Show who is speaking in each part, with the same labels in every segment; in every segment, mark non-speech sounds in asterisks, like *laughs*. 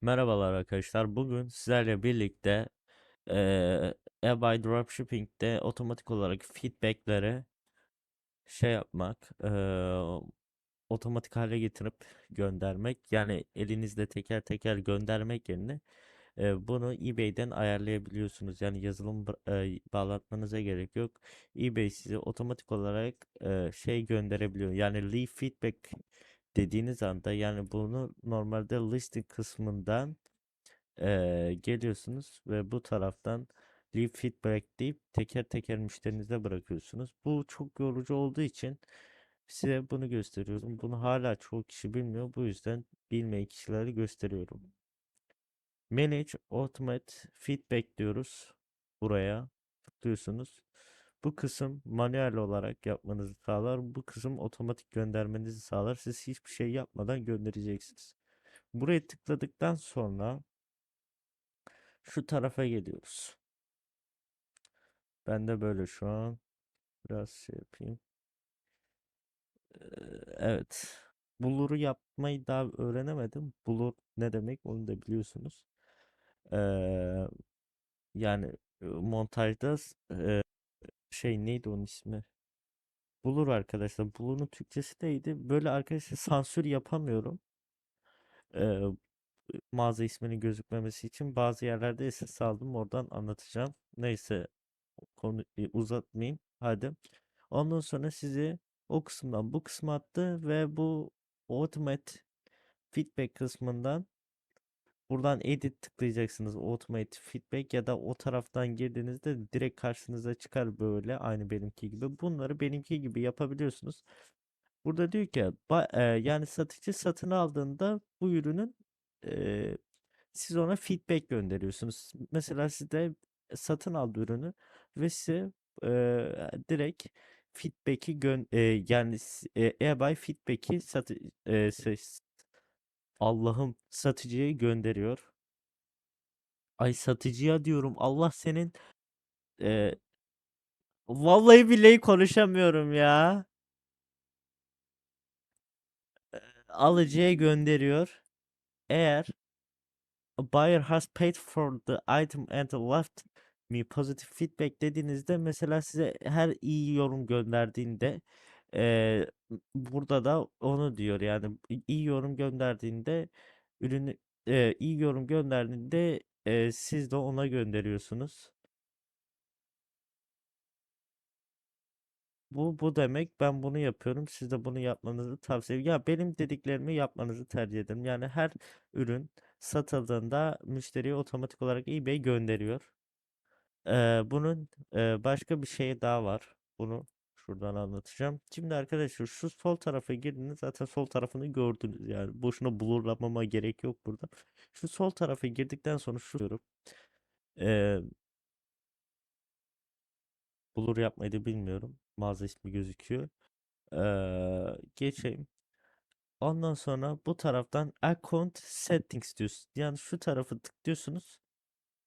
Speaker 1: Merhabalar arkadaşlar. Bugün sizlerle birlikte eee eBay Dropshipping'de otomatik olarak feedback'lere şey yapmak, eee, otomatik hale getirip göndermek. Yani elinizde teker teker göndermek yerine eee, bunu eBay'den ayarlayabiliyorsunuz. Yani yazılım ba- bağlatmanıza gerek yok. eBay size otomatik olarak eee, şey gönderebiliyor. Yani leave feedback dediğiniz anda yani bunu normalde listing kısmından Eee, geliyorsunuz ve bu taraftan leave feedback deyip teker teker müşterinize bırakıyorsunuz. Bu çok yorucu olduğu için size bunu gösteriyorum. Bunu hala çoğu kişi bilmiyor. Bu yüzden bilmeyen kişileri gösteriyorum. Manage Automate Feedback diyoruz. Buraya tıklıyorsunuz. Bu kısım manuel olarak yapmanızı sağlar. Bu kısım otomatik göndermenizi sağlar. Siz hiçbir şey yapmadan göndereceksiniz. Buraya tıkladıktan sonra şu tarafa geliyoruz. Ben de böyle şu an biraz şey yapayım. Evet. Bulur'u yapmayı daha öğrenemedim. Bulur ne demek onu da biliyorsunuz. Ee, yani montajda e, şey neydi onun ismi? Bulur arkadaşlar. Bulur'un Türkçesi neydi? Böyle arkadaşlar *laughs* sansür yapamıyorum. Ee, mağaza isminin gözükmemesi için bazı yerlerde SS aldım. Oradan anlatacağım. Neyse konu e, uzatmayayım. Hadi. Ondan sonra sizi o kısımdan bu kısma attı ve bu automate feedback kısmından buradan edit tıklayacaksınız. Automate feedback ya da o taraftan girdiğinizde direkt karşınıza çıkar böyle aynı benimki gibi. Bunları benimki gibi yapabiliyorsunuz. Burada diyor ki e, yani satıcı satın aldığında bu ürünün e, siz ona feedback gönderiyorsunuz. Mesela sizde satın aldı ürünü ve size eee, direkt feedback'i gön eee, yani e, eBay feedback'i satı Allah'ım satıcıya gönderiyor. Ay satıcıya diyorum. Allah senin eee, vallahi billahi konuşamıyorum ya. Alıcıya gönderiyor. Eğer A buyer has paid for the item and left me positive feedback dediğinizde mesela size her iyi yorum gönderdiğinde eee, burada da onu diyor yani iyi yorum gönderdiğinde ürünü eee, iyi yorum gönderdiğinde eee, siz de ona gönderiyorsunuz. Bu bu demek ben bunu yapıyorum. Siz de bunu yapmanızı tavsiye. Ya benim dediklerimi yapmanızı tercih ederim. Yani her ürün satıldığında müşteriye otomatik olarak eBay gönderiyor. Ee, bunun e, başka bir şey daha var. Bunu şuradan anlatacağım. Şimdi arkadaşlar şu sol tarafa girdiniz. Zaten sol tarafını gördünüz. Yani boşuna blurlamama gerek yok burada. Şu sol tarafa girdikten sonra şu diyorum. Ee, blur yapmayı da bilmiyorum. Mağaza ismi gözüküyor. Ee, geçeyim. Ondan sonra bu taraftan account settings diyorsun. Yani şu tarafı tıklıyorsunuz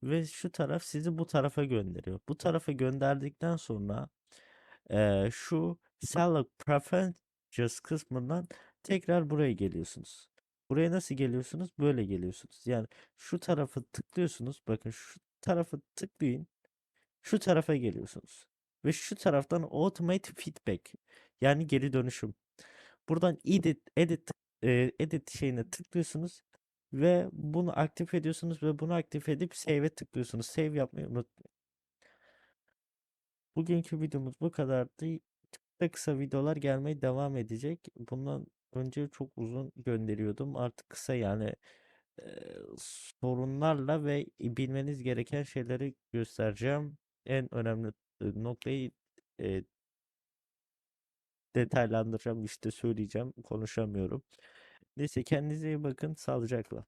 Speaker 1: ve şu taraf sizi bu tarafa gönderiyor. Bu tarafa gönderdikten sonra eee, şu seller preferences kısmından tekrar buraya geliyorsunuz. Buraya nasıl geliyorsunuz? Böyle geliyorsunuz. Yani şu tarafı tıklıyorsunuz. Bakın şu tarafı tıklayın. Şu tarafa geliyorsunuz. Ve şu taraftan automate feedback yani geri dönüşüm. Buradan edit edit e, edit şeyine tıklıyorsunuz ve bunu aktif ediyorsunuz ve bunu aktif edip save'e tıklıyorsunuz. Save yapmayı unutmayın. Bugünkü videomuz bu kadardı. Kısa kısa videolar gelmeye devam edecek. Bundan önce çok uzun gönderiyordum. Artık kısa yani e, sorunlarla ve bilmeniz gereken şeyleri göstereceğim. En önemli e, noktayı e, detaylandıracağım işte söyleyeceğim konuşamıyorum. Neyse kendinize iyi bakın sağlıcakla.